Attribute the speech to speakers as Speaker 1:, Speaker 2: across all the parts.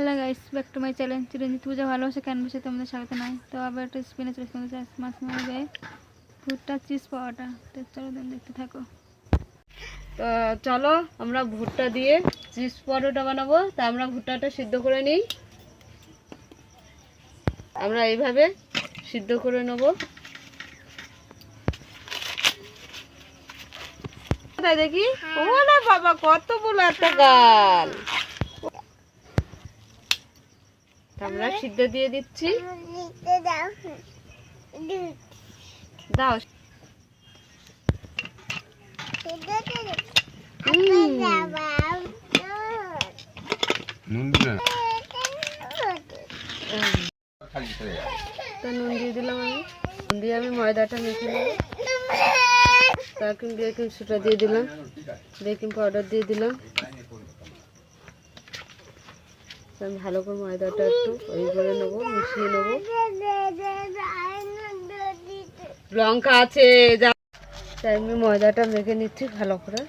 Speaker 1: Hello guys back to my channel Chiranjit Puja ভালোবাসা কেন বসে তোমাদের স্বাগত নাই তো আবার একটা স্পিনে চলে তোমাদের মাছ মারা যায় ভুট্টা চিজ পাওয়াটা। তো চলো দিন দেখতে থাকো।
Speaker 2: তো চলো আমরা ভুট্টা দিয়ে চিজ পরোটা বানাবো। তা আমরা ভুট্টাটা সিদ্ধ করে নিই। আমরা এইভাবে সিদ্ধ করে নেব। তাই দেখি? ও না বাবা কত বড় একটা গাল তা আমরা সিদ্ধ দিয়ে দিচ্ছি। দাও।
Speaker 3: নুন
Speaker 2: তো নুন দিয়ে দিলাম আমি। নুন দিয়ে আমি ময়দাটা মেখে বেকিং বেকিং সোডা দিয়ে দিলাম। বেকিং পাউডার দিয়ে দিলাম। তো আমি ভালো করে ময়দাটা একটু ওই করে নেব মিশিয়ে নেব। লঙ্কা আছে যা। তাই আমি ময়দাটা মেখে নিচ্ছি ভালো করে।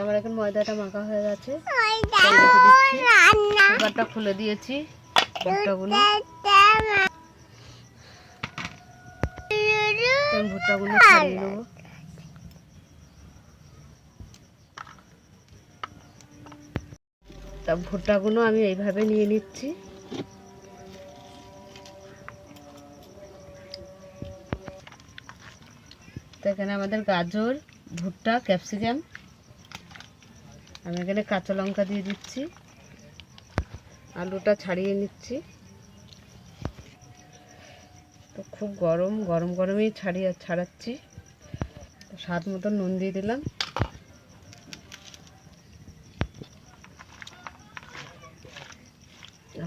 Speaker 2: আমার এখন ময়দাটা মাখা হয়ে গেছে। খুলে দিয়েছি। ভুট্টাগুলো ছাড়িয়ে নেব তা ভুট্টাগুলো আমি এইভাবে নিয়ে নিচ্ছি। এখানে আমাদের গাজর ভুট্টা ক্যাপসিকাম। আমি এখানে কাঁচা লঙ্কা দিয়ে দিচ্ছি। আলুটা ছাড়িয়ে নিচ্ছি। তো খুব গরম গরম গরমেই ছাড়িয়ে ছাড়াচ্ছি। স্বাদ মতো নুন দিয়ে দিলাম।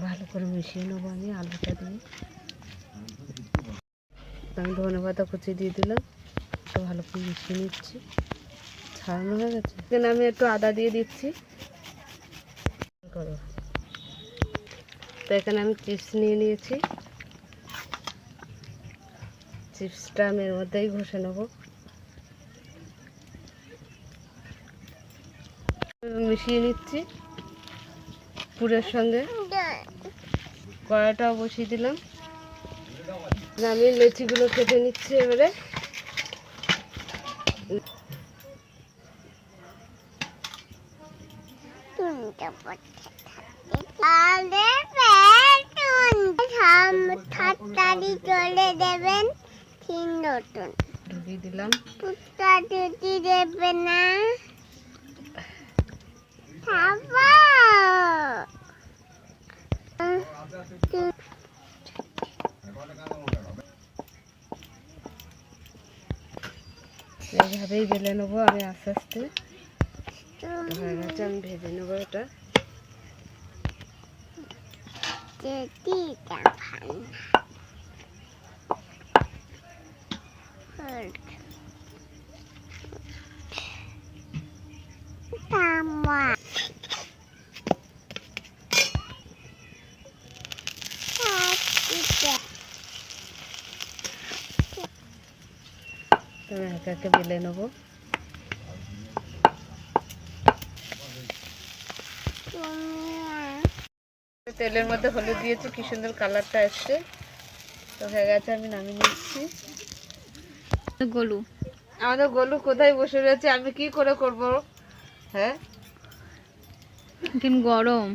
Speaker 2: ভালো করে মিশিয়ে নেব আমি আলুটা দিয়ে। আমি ধনে পাতা কুচি দিয়ে দিলাম। তো ভালো করে মিশিয়ে নিচ্ছি। ছাড়ানো হয়ে গেছে? এখানে আমি একটু আদা দিয়ে দিচ্ছি। তো এখানে আমি চিপস নিয়ে নিয়েছি। চিপসটা আমি এর মধ্যেই ঘষে নেব। মিশিয়ে নিচ্ছি। পুরের সঙ্গে কড়াটাও বসিয়ে দিলাম। আমি লেচিগুলো কেটে নিচ্ছি এবারে।
Speaker 4: চলে দেবেন তিন নতুন।
Speaker 2: ঢুকিয়ে দিলাম।
Speaker 4: পুত্তা দুটি দেবে না খাব।
Speaker 2: এইভাবেই বেলে নেব আমি আস্তে আস্তে। হয়ে গেছে আমি ভেজে নেব এটা।
Speaker 4: ভালো তামা
Speaker 2: তো আমি একে একে বেলে নেব। তেলের মধ্যে হলুদ দিয়েছি, কি সুন্দর কালারটা আসছে তো হয়ে গেছে, আমি নামিয়ে নিচ্ছি।
Speaker 1: গলু।
Speaker 2: আমাদের গলু কোথায় বসে রয়েছে? আমি কি করে করব? হ্যাঁ?
Speaker 1: গরম।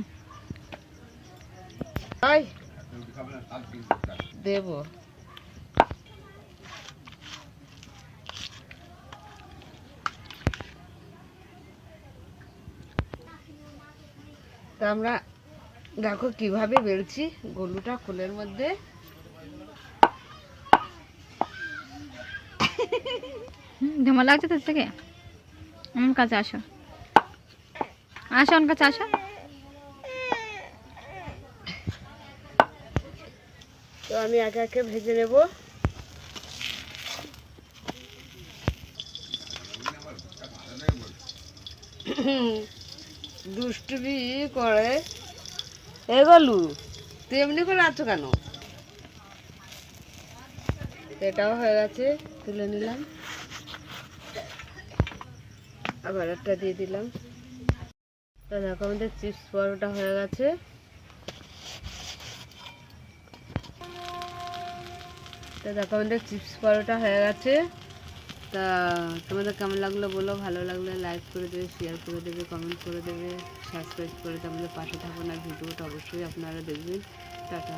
Speaker 2: দেব। তা আমরা দেখো কীভাবে বেলছি গলুটা ফুলের মধ্যে।
Speaker 1: ধোঁয়া লাগছে তোর থেকে? আমার কাছে আসো। আসো, আমার কাছে আসো।
Speaker 2: তো আমি একে একে ভেজে নেব। দুষ্টুমি করে। এ তুই এমনি করে আছো কেন? এটাও হয়ে গেছে, তুলে নিলাম। আবার একটা দিয়ে দিলাম। তো দেখো আমাদের চিপস পরোটা হয়ে গেছে। তো দেখো আমাদের চিপস পরোটা হয়ে গেছে। তা তোমাদের কেমন লাগল বলো? ভালো লাগলে লাইক করে দেবে শেয়ার করে দেবে কমেন্ট করে দেবে সাবস্ক্রাইব করে আমাদের পাশে থাকুন আর ভিডিওটা অবশ্যই আপনারা দেখবেন। টাটা।